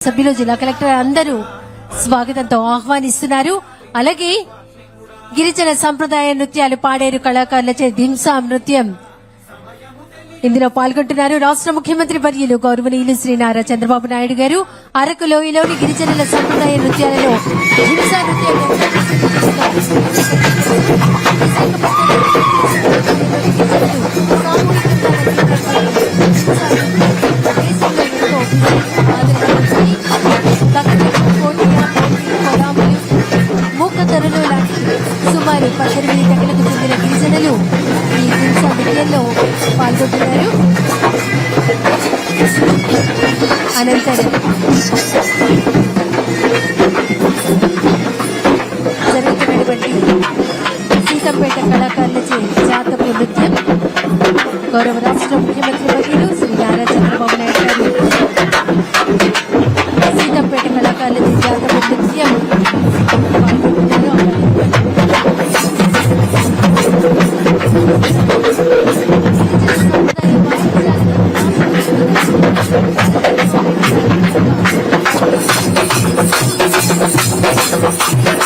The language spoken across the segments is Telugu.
సభ్యులు జిల్లా కలెక్టర్ అందరూ స్వాగతంతో ఆహ్వానిస్తున్నారు. అలాగే గిరిజన సంప్రదాయ నృత్యాలు పాడేరు కళాకారులచే ధింసా నృత్యం. ఇందులో పాల్గొంటున్నారు రాష్ట్ర ముఖ్యమంత్రి వర్యులు గౌరవనీయులు శ్రీ నారా చంద్రబాబు నాయుడు గారు. అరకు లోయలోని గిరిజనుల సంప్రదాయ నృత్యాలలో హింసా నృత్యం పాల్గొంటున్నారు అనంతరం. జరుగుతున్నటువంటి సీతంపేట కళాకారులచే జాతక నృత్యం గౌరవ రాష్ట్ర ముఖ్యమంత్రి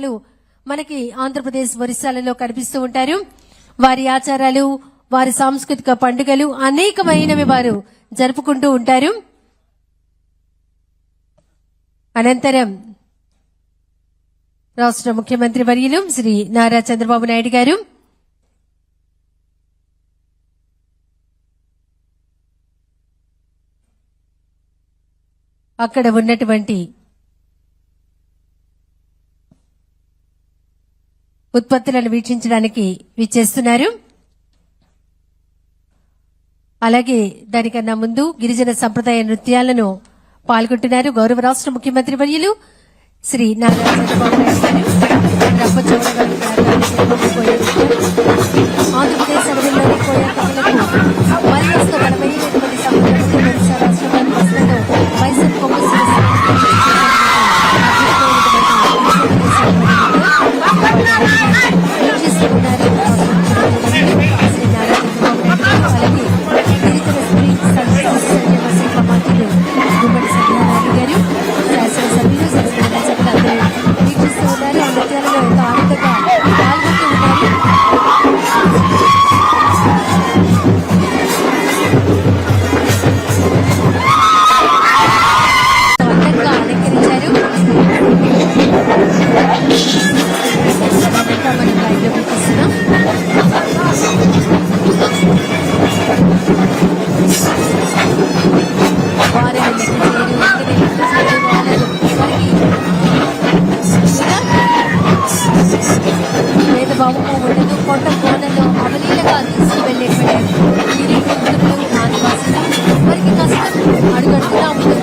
తెగలు మనకి ఆంధ్రప్రదేశ్ ఒరిస్సాలలో కనిపిస్తూ ఉంటారు. వారి ఆచారాలు వారి సాంస్కృతిక పండుగలు అనేకమైనవి వారు జరుపుకుంటూ ఉంటారు. అనంతరం రాష్ట్ర ముఖ్యమంత్రి వర్యులు శ్రీ నారా చంద్రబాబు నాయుడు గారు. అక్కడ ఉన్నటువంటి ఉత్పత్తులను వీక్షించడానికి విచ్చేస్తున్నారు. అలాగే దానికన్నా ముందు గిరిజన సంప్రదాయ నృత్యాలను పాల్గొంటున్నారు గౌరవ రాష్ట్ర ముఖ్యమంత్రి వర్యులు శ్రీ నారా చంద్రబాబు నాయుడు గారు.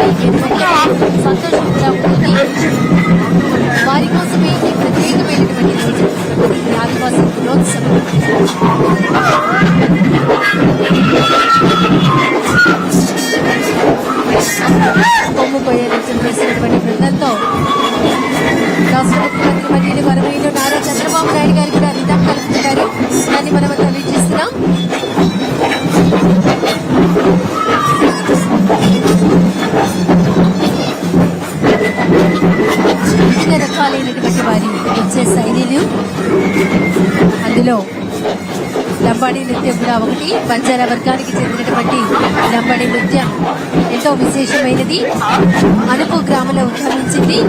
అడుగడుగునా సంతోషంగా ఎటువంటి ఉంటుంది వారి కోసమే ఈ ప్రత్యేకమైనటువంటి రోజు ఆదివాసీ దినోత్సవం కొమ్ము నృత్యం చేసినటువంటి బృందంతో రాష్ట్ర ముఖ్యమంత్రి మరియు వరవీలు నారా చంద్రబాబు నాయుడు గారు కూడా రిధం కలుపుతున్నారు దాన్ని మనం అందులో లంబాడీ నృత్యం కూడా ఒకటి. బంజారా వర్గానికి చెందినటువంటి లంబాడీ నృత్యం ఎంతో విశేషమైనది. అనుపు గ్రామంలో ఉద్భవించింది.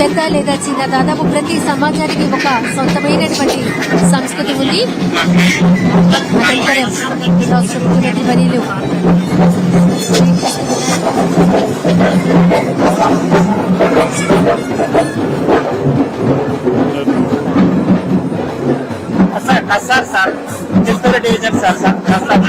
పెద్ద లేదా చిన్న దాదాపు ప్రతి సమాజానికి ఒక సొంతమైనటువంటి సంస్కృతి ఉంది. అనంతరం రాష్ట్ర ముఖ్యమంత్రి వర్యులు కస్సార్ sir Chittoor division sir sir కస్సార్